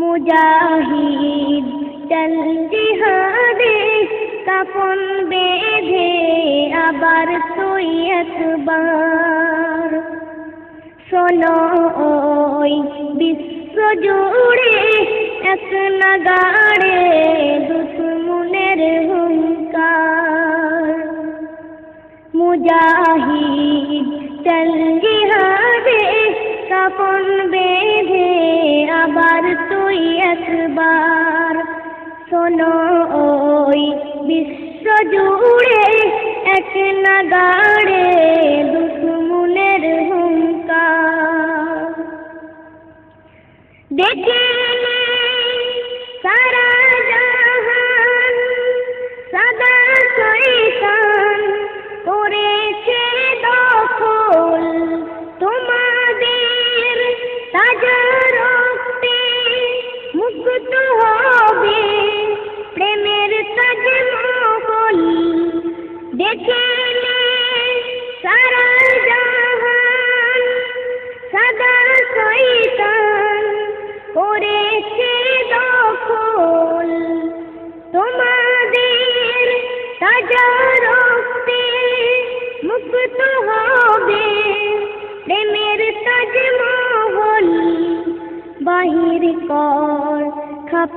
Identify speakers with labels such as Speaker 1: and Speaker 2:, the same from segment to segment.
Speaker 1: মুজাহিদ, চল জিহাদে কাফন বেঁধে আবার তুই একবার। শোনো ওই বিশ্ব জুড়ে এক নাগাড়ে দুশ্মনের হুঙ্কার মুজাহিদ, চল জিহাদে কাপন বেঁধে একবার। শোনো ওই বিশ্ব জুড়ে এক নাগাড়ে দুশ্মনের হুঙ্কার। দেখে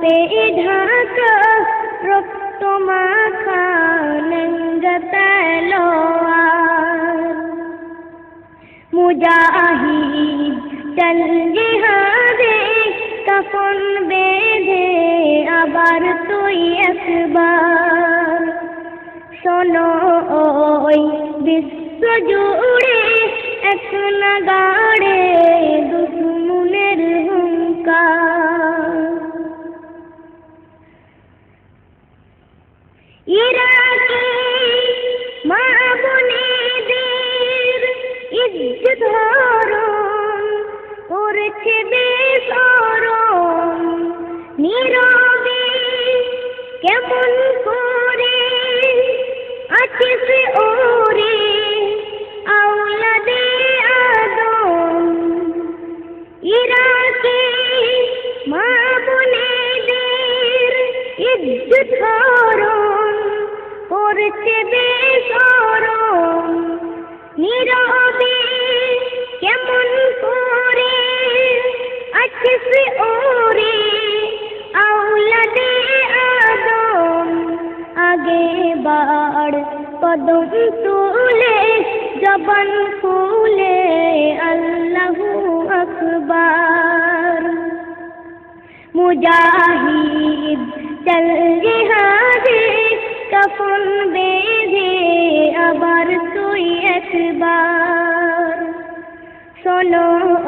Speaker 1: খাপে ঢাকা, রক্ত মাখা তলোয়ার। মুজাহিদ চল জিহাদে, কফন বেঁধে আবার তুই একবার। শোনো ওই বিশ্ব জুড়ে, এক নাগাড়ে দুশ্মনের হুঙ্কার Iraqi বাড় কদম তুলে, জবান ফুলে আল্লাহু আকবার। মুজাহিদ চল জিহাদে, কফন বেঁধে আবার তুই একবার। শোনো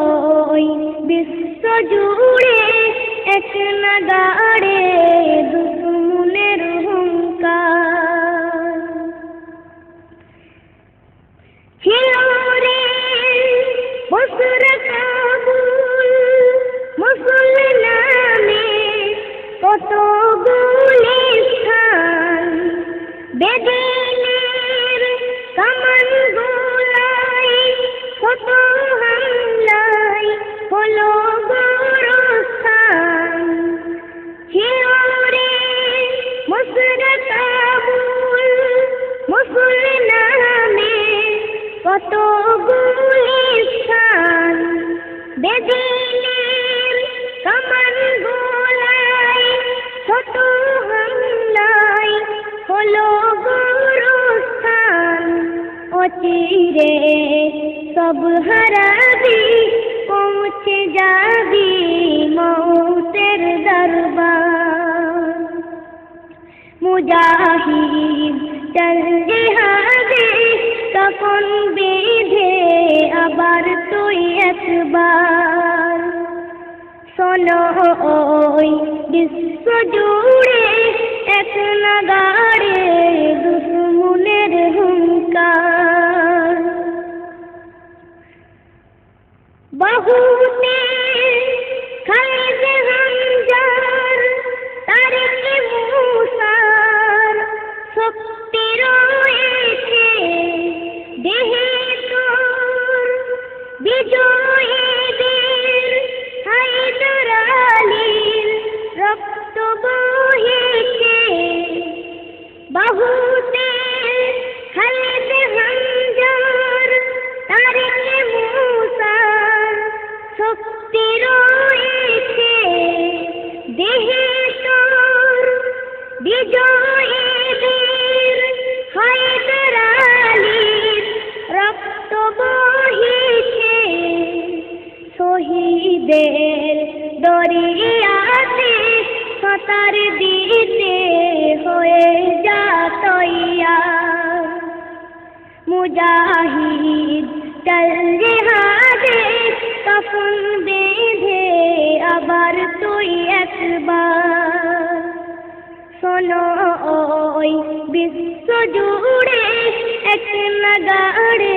Speaker 1: ওই বিশ্ব জুড়ে, এক নাগাড়ে দুশ্মনের হুঙ্কার অচিরে সব হারাবি, পৌঁছে যাবি মৌতের দরবার। মুজাহিদ চল জিহাদে তখন বেঁধে আবার তুই একবার। শোনো ওই বিশ্ব হামজার তারিখে মুসার শক্তি রয়েছে। দেহে তোর বিজয়ীদের হায়দর আলীর রক্ত বহেছে। বাহুতে হালতে হামজার তারিখে মুসার শক্তি রয়েছে। দেহে তোর বিজয়ীদের হায়দার আলীর রক্ত বহিছে। শহীদের দরিয়াতে সাঁতার দিতে হয়ে যাতইয়া মুজাহিদ, চল জিহাদের ওই বিশ্ব জুড়ে এক নাগাড়ে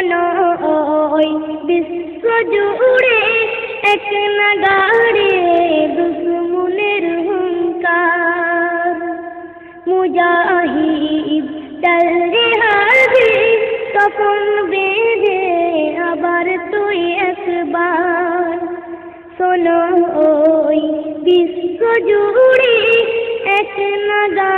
Speaker 1: ওই বিশ্ব জুড়ে এক নাগাড়ে দুশ্মনের হুঙ্কার। মুজাহিদ চল জিহাদে তখন বেঁধে আবার তুই একবার। শোনো ওই বিশ্ব জুড়ে এক নাগা